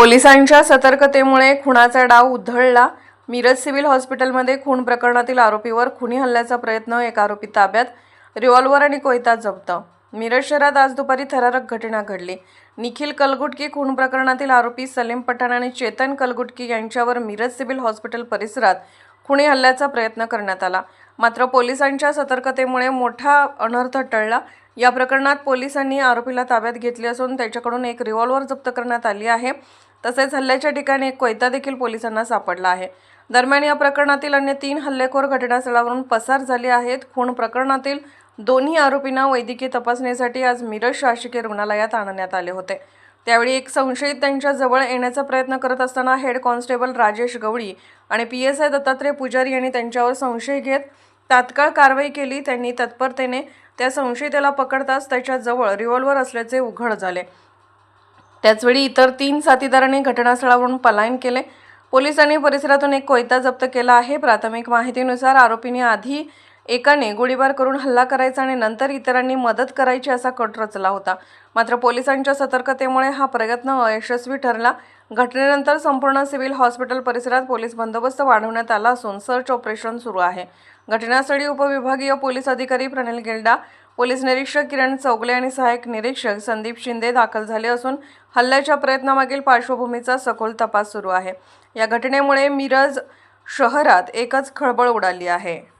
पोलिसांच्या सतर्कतेमुळे खुणाचा डाव उधळला. मिरज सिव्हिल हॉस्पिटलमध्ये खून प्रकरणातील आरोपीवर खुनी हल्ल्याचा प्रयत्न एक आरोपी ताब्यात रिव्हॉल्वर आणि कोयता जप्त. मिरज शहरात आज दुपारी थरारक घटना घडली. निखिल कलगुटकी खून प्रकरणातील आरोपी सलीम पठाण आणि चेतन कलगुटकी यांच्यावर मिरज सिव्हिल हॉस्पिटल परिसरात खुणी हल्ल्याचा प्रयत्न करण्यात आला. मात्र पोलिसांच्या सतर्कतेमुळे मोठा अनर्थ टळला. या प्रकरणात पोलिसांनी आरोपीला ताब्यात घेतले असून त्याच्याकडून एक रिव्हॉल्वर जप्त करण्यात आली आहे. तसेच हल्ल्याच्या ठिकाणी एक कोयता देखील पोलिसांना सापडला आहे. दरम्यान या प्रकरणातील अन्य तीन हल्लेखोर घटनास्थळावरून पसार झाले आहेत. खून प्रकरणातील दोन्ही आरोपींना वैद्यकीय तपासणीसाठी आज मिरज शासकीय रुग्णालयात आणण्यात आले होते. त्यावेळी एक संशयित त्यांच्या जवळ येण्याचा प्रयत्न करत असताना हेड कॉन्स्टेबल राजेश गवळी आणि पी एस आय दत्तात्रय पुजारी यांनी त्यांच्यावर संशय घेत तात्काळ कारवाई केली. त्यांनी तत्परतेने त्या संशयितेला पकडताच त्याच्याजवळ रिव्हॉल्वर असल्याचे उघड झाले. त्याचवेळी इतर तीन साथीदारांनी घटनास्थळावरून पलायन केले. पोलिसांनी परिसरातून एक कोयता जप्त केला आहे. प्राथमिक माहितीनुसार आरोपीने आधी एकाने गोळीबार करून हल्ला करायचा आणि नंतर इतरांनी मदत करायची असा कट रचला होता. मात्र पोलिसांच्या सतर्कतेमुळे हा प्रयत्न अयशस्वी ठरला. घटनेनंतर संपूर्ण सिव्हिल हॉस्पिटल परिसरात पोलीस बंदोबस्त वाढवण्यात आला असून सर्च ऑपरेशन सुरू आहे. घटनास्थळी उपविभागीय पोलीस अधिकारी प्रणिल गिल्डा पोलीस निरीक्षक किरण चौगले आणि सहाय्यक निरीक्षक संदीप शिंदे दाखल झाले असून हल्ल्याच्या प्रयत्नामागील पार्श्वभूमीचा सखोल तपास सुरू आहे. या घटनेमुळे मिरज शहरात एकच खळबळ उडाली आहे.